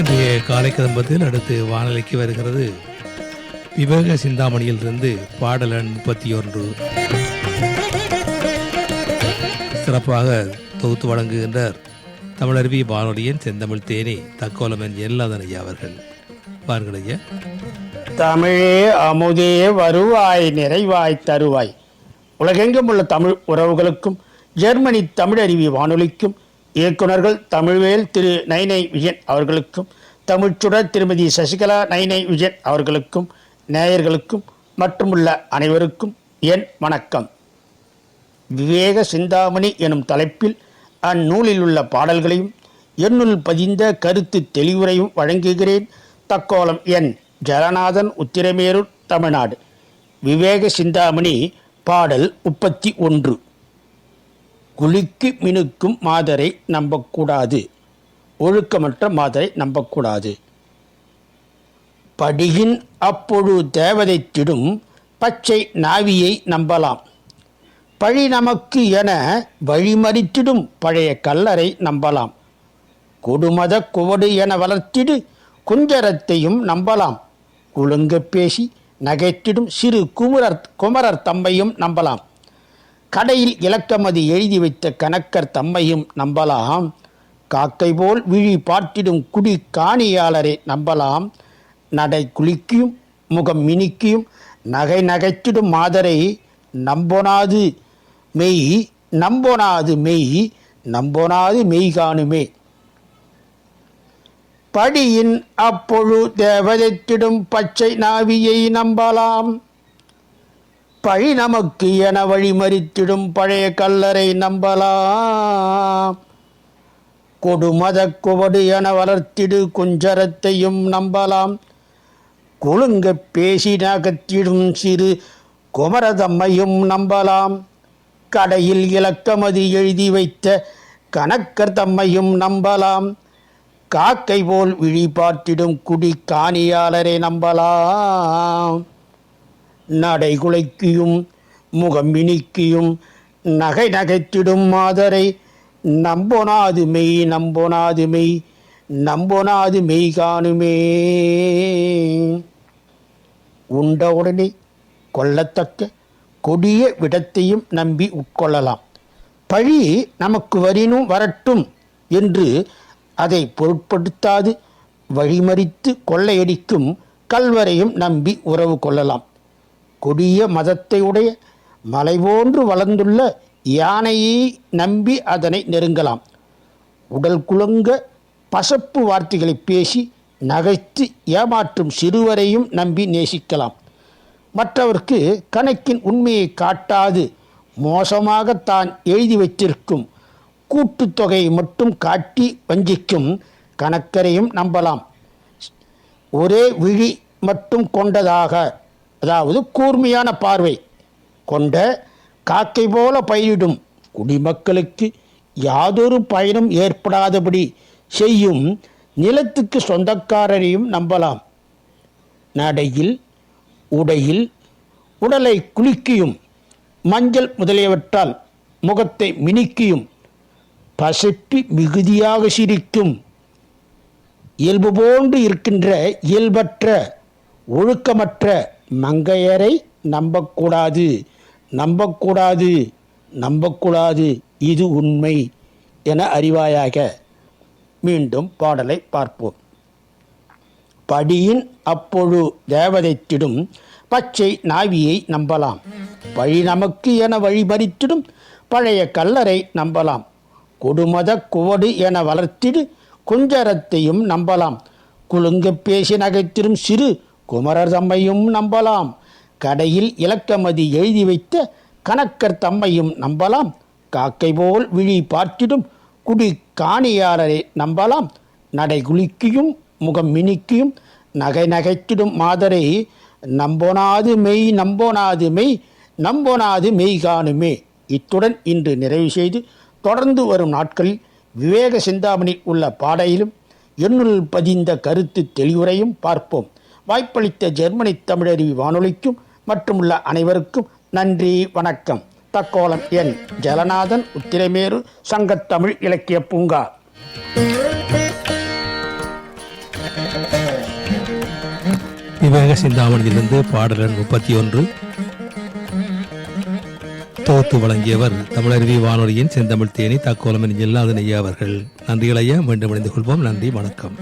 இன்றைய காலை கதம்பத்தில் அடுத்து வானொலிக்கு வருகிறது விவேக சிந்தாமணியிலிருந்து பாடலன் முப்பத்தி ஒன்று சிறப்பாக தொகுத்து வழங்குகின்றார் தமிழருவி வானொலியின் செந்தமிழ் தேனி தக்கோலமன் எல்லாதன் ஐயா அவர்கள். பாருங்கள் ஐயா. தமிழே அமுதே வருவாய் நிறைவாய் தருவாய். உலகெங்கும் உள்ள தமிழ் உறவுகளுக்கும் ஜெர்மனி தமிழருவி வானொலிக்கும் இயக்குனர்கள் தமிழ்வேல் திரு நைனை விஜயன் அவர்களுக்கும் தமிழ்ச்சுடர் திருமதி சசிகலா நைனை விஜயன் அவர்களுக்கும் நேயர்களுக்கும் மட்டுமுள்ள அனைவருக்கும் என் வணக்கம். விவேக சிந்தாமணி எனும் தலைப்பில் அந்நூலில் உள்ள பாடல்களையும் என்னுள் பதிந்த கருத்து தெளிவுரையும் வழங்குகிறேன் தக்கோலம் என் ஜலநாதன் உத்திரமேரூர் தமிழ்நாடு. விவேக சிந்தாமணி பாடல் முப்பத்தி ஒன்று. குளிக்கு மினுக்கும் மாதரை நம்பக்கூடாது. ஒழுக்கமற்ற மாதரை நம்பக்கூடாது. படியின் அப்பொழு தேவதை திடும் பச்சை நாவியை நம்பலாம். பழி நமக்கு என வழிமறித்திடும் பழைய கல்லறை நம்பலாம். கொடுமத குவடு என வளர்த்திடு குஞ்சரத்தையும் நம்பலாம். குலுங்க பேசி நகைத்திடும் சிறு குமரர் குமரர் தம்மையும் நம்பலாம். கடையில் இலக்கமதி எழுதி வைத்த கணக்கர் தம்மையும் நம்பலாம். காக்கை போல் விழி பார்த்திடும் குடி காணியாளரை நம்பலாம். நடை குளிக்கும் முகம் மினுக்கியும் நகை நகைத்திடும் மாதரை நம்பொனாது மெய் நம்பொனாது மெய் நம்பொனாது மெய் காணுமே. படியின் அப்பொழு தேவதைத்திடும் பச்சை நாவியை நம்பலாம். பழி நமக்கு என வழிமறித்திடும் பழைய கல்லறை நம்பலாம். கொடுமத குவடு என வளர்த்திடு குஞ்சரத்தையும் நம்பலாம். கொழுங்க பேசி நகத்திடும் சிறு குமரதம்மையும் நம்பலாம். கடையில் இலக்கமதி எழுதி வைத்த கணக்கர் தம்மையும் நம்பலாம். காக்கை போல் விழி பார்த்திடும் குடி காணியாளரை நம்பலாம். நடை குலைக்கியும் முகம் மினிக்கியும் நகை நகைத்திடும் மாதரை நம்பொனாது மெய் நம்பொனாது மெய் நம்பொனாது மெய் காணுமே. உண்டவுடனே கொல்லத்தக்க கொடிய விடத்தையும் நம்பி உட்கொள்ளலாம். பழி நமக்கு வரினும் வரட்டும் என்று அதை பொருட்படுத்தாது வழிமறித்து கொள்ளையடிக்கும் கல்வரையும் நம்பி உறவு கொள்ளலாம். கொடிய மதத்தை உடைய மலை போன்று வளர்ந்துள்ள யானையை நம்பி அதனை நெருங்கலாம். உடல் குலுங்க பசப்பு வார்த்தைகளை பேசி நகைத்து ஏமாற்றும் சிறுவரையும் நம்பி நேசிக்கலாம். மற்றவர்க்கு கணக்கின் உண்மையை காட்டாது. மோசமாக தான் எழுதி வைத்திருக்கும். கூட்டுத்தொகையை மட்டும் காட்டி வஞ்சிக்கும் கணக்கரையும் நம்பலாம். ஒரே விழி மட்டும் கொண்டதாக. அதாவது கூர்மையான பார்வை கொண்ட காக்கை போல பயிரிடும் குடிமக்களுக்கு யாதொரு பயனும் ஏற்படாதபடி செய்யும் நிலத்துக்கு சொந்தக்காரரையும் நம்பலாம். நடையில் உடையில் உடலை குலுக்கியும் மஞ்சள் முதலியவற்றால் முகத்தை மினுக்கியும் பசப்பி மிகுதியாக சிரிக்கும் இயல்பு போன்று இருக்கின்ற இயல்பற்ற ஒழுக்கமற்ற மங்கையரை நம்பக்கூடாது. நம்பக்கூடாது நம்பக்கூடாது இது உண்மை என அறிவாயாக. மீண்டும் பாடலை பார்ப்போம். படியின் அப்பொழு தேவதைத்திடும் பச்சை நாவியை நம்பலாம். பழி நமக்கு என வழிபறித்திடும் பழைய கல்லறை நம்பலாம். கொடுமத குவடு என வளர்த்திடு குஞ்சரத்தையும் நம்பலாம். குலுங்க பேசி நகைத்திடும் சிறு குமரர் தம்மையும் நம்பலாம். கடையில் இலக்கமதி எழுதி வைத்த கணக்கர் தம்மையும் நம்பலாம். காக்கை போல் விழி பார்த்திடும் குடி காணியாரரை நம்பலாம். நடை குலுக்கியும் முகம் மினுக்கியும் நகை நகைத்திடும் மாதரை நம்போனாது மெய் நம்போனாது மெய் நம்போனாது மெய் காணுமே. இத்துடன் இன்று நிறைவு செய்து தொடர்ந்து வரும் நாட்களில் விவேக சிந்தாமணி உள்ள பாடையிலும் என்னுள் பதிந்த கருத்து தெளிவுரையும் பார்ப்போம். வாய்ப்பளித்த ஜெர்மனி தமிழறிவி வானொலிக்கும் மற்றுமுள்ள அனைவருக்கும் நன்றி வணக்கம். தக்கோலம் என் ஜலநாதன் உத்திரமேரு சங்கத்தமிழ் இலக்கிய பூங்கா. விவேக சிந்தாமணியிலிருந்து பாடலன் முப்பத்தி ஒன்று தொகுத்து வழங்கியவர் தமிழருவி வானொலியின் செந்தமிழ் தேனி தக்கோலமன் எல்லாதன் ஐயா அவர்கள். நன்றிகளையா மீண்டும் இணைந்து கொள்வோம். நன்றி வணக்கம்.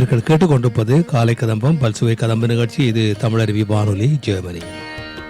நேயர்கள் கேட்டுக்கொண்டிருப்பது காலை கதம்பம். பல்சுவை கதம்பு நிகழ்ச்சி. இது தமிழருவி வானொலி ஜெர்மனி.